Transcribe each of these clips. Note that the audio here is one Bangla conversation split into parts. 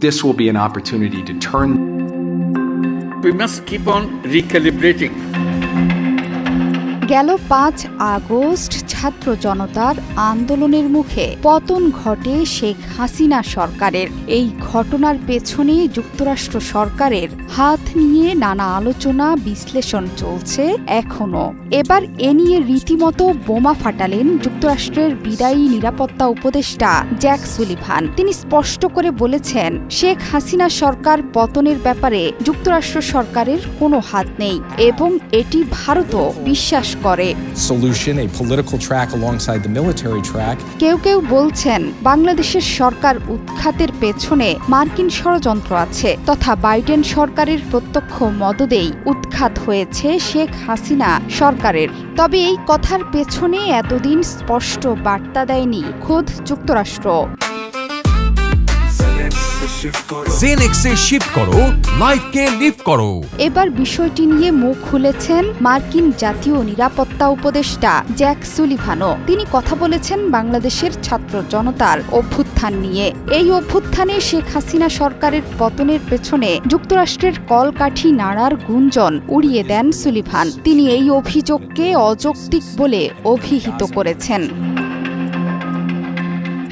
This will be an opportunity to turn We must keep on recalibrating. গেল পাঁচ আগস্ট ছাত্র জনতার আন্দোলনের মুখে। পতন ঘটে শেখ হাসিনা সরকারের। এই ঘটনার পেছনে যুক্তরাষ্ট্র সরকারের হাত নিয়ে নানা আলোচনা, বিশ্লেষণ চলছে এখনও এবার এ নিয়ে রীতিমতো বোমা ফাটালেন যুক্তরাষ্ট্রের বিদায়ী নিরাপত্তা উপদেষ্টা জ্যাক সুলিভান। তিনি স্পষ্ট করে বলেছেন, শেখ হাসিনা সরকার পতনের ব্যাপারে যুক্তরাষ্ট্র সরকারের কোনো হাত নেই এবং এটি ভারতও বিশ্বাস করে. কেউ কেউ বলছেন বাংলাদেশের সরকার উৎখাতের পেছনে মার্কিন ষড়যন্ত্র আছে তথা বাইডেন সরকারের প্রত্যক্ষ মদদেই উৎখাত হয়েছে শেখ হাসিনা সরকারের। তবে এই কথার পেছনে এতদিন স্পষ্ট বার্তা দেয়নি খোদ যুক্তরাষ্ট্র। জেনেক্সে শিফট করো। লাইফকে লিফট করো এবার বিষয়টি নিয়ে মুখ খুলেছেন মার্কিন জাতীয় নিরাপত্তা উপদেষ্টা জ্যাক সুলিভানো তিনি কথা বলেছেন বাংলাদেশের ছাত্র জনতার অভ্যুত্থান নিয়ে। এই অভ্যুত্থানে শেখ হাসিনা সরকারের পতনের পেছনে যুক্তরাষ্ট্রের কলকাঠি নাড়ার গুঞ্জন উড়িয়ে দেন সুলিভান। তিনি এই অভিযোগকে অযৌক্তিক বলে অভিহিত করেছেন।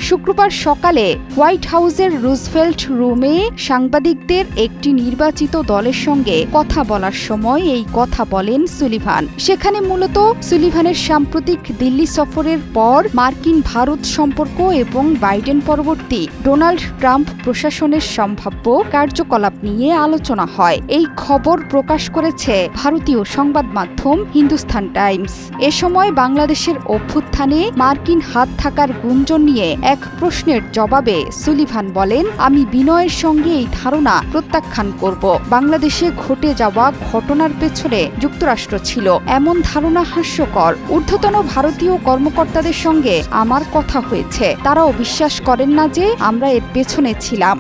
শুক্রবার সকালে হোয়াইট হাউসের রুজভেল্ট রুমে সাংবাদিকদের একটি নির্বাচিত দলের সঙ্গে কথা বলার সময় এই কথা বলেন সুলিভান। সেখানে মূলত সুলিভানের সাম্প্রতিক দিল্লি সফরের পর মার্কিন ভারত সম্পর্ক এবং বাইডেন পরবর্তী ডোনাল্ড ট্রাম্প প্রশাসনের সম্ভাব্য কার্যকলাপ নিয়ে আলোচনা হয়। এই খবর প্রকাশ করেছে ভারতীয় সংবাদ মাধ্যম হিন্দুস্তান টাইমস। এ সময় বাংলাদেশের অভ্যুত্থানে মার্কিন হাত থাকার গুঞ্জন নিয়ে এক প্রশ্নের জবাবে সুলিভান বলেন, আমি বিনয়ের সঙ্গে এই ধারণা প্রত্যাখ্যান করব। বাংলাদেশে ঘটে যাওয়া ঘটনার পেছনে যুক্তরাষ্ট্র ছিল। এমন ধারণা হাস্যকর। ঊর্ধ্বতন ভারতীয় কর্মকর্তাদের সঙ্গে আমার কথা হয়েছে। তারাও বিশ্বাস করেন না যে আমরা এর পেছনে ছিলাম।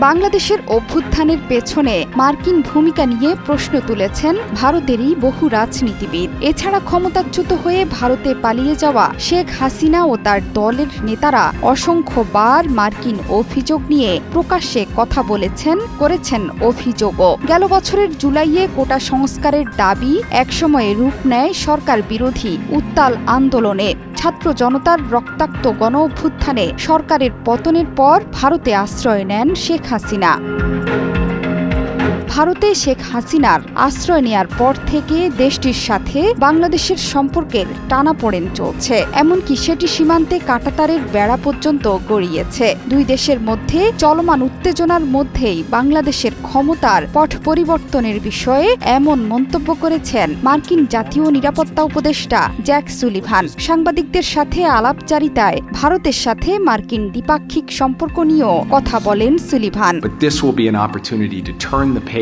বাংলাদেশের অভ্যুত্থানের পেছনে মার্কিন ভূমিকা নিয়ে প্রশ্ন তুলেছেন ভারতেরই বহু রাজনীতিবিদ। এছাড়া ক্ষমতাচ্যুত হয়ে ভারতে পালিয়ে যাওয়া শেখ হাসিনা ও তার দলের নেতারা অসংখ্যবার মার্কিন অভিযোগ নিয়ে প্রকাশ্যে কথা বলেছেন, করেছেন অভিযোগও। গেল বছরের জুলাইয়ে কোটা সংস্কারের দাবি একসময়ে রূপ নেয় সরকার বিরোধী উত্তাল আন্দোলনে। ছাত্র জনতার রক্তাক্ত গণ অভ্যুত্থানে সরকারের পতনের পর ভারতে আশ্রয় নেন শেখ হাসিনা। ভারতে শেখ হাসিনার আশ্রয় নেয়ার পর থেকে দেশটির সাথে বাংলাদেশের সম্পর্কের টানাপোড়েন চলছে। এমনকি সেটি সীমান্তে কাটাতারের বেড়া পর্যন্ত গড়িয়েছে। দুই দেশের মধ্যে চলমান উত্তেজনার মধ্যেই বাংলাদেশের ক্ষমতার পট পরিবর্তনের বিষয়ে এমন মন্তব্য করেছেন মার্কিন জাতীয় নিরাপত্তা উপদেষ্টা জ্যাক সুলিভান। সাংবাদিকদের সাথে আলাপচারিতায় ভারতের সাথে মার্কিন দ্বিপাক্ষিক সম্পর্ক নিয়েও কথা বলেন সুলিভান।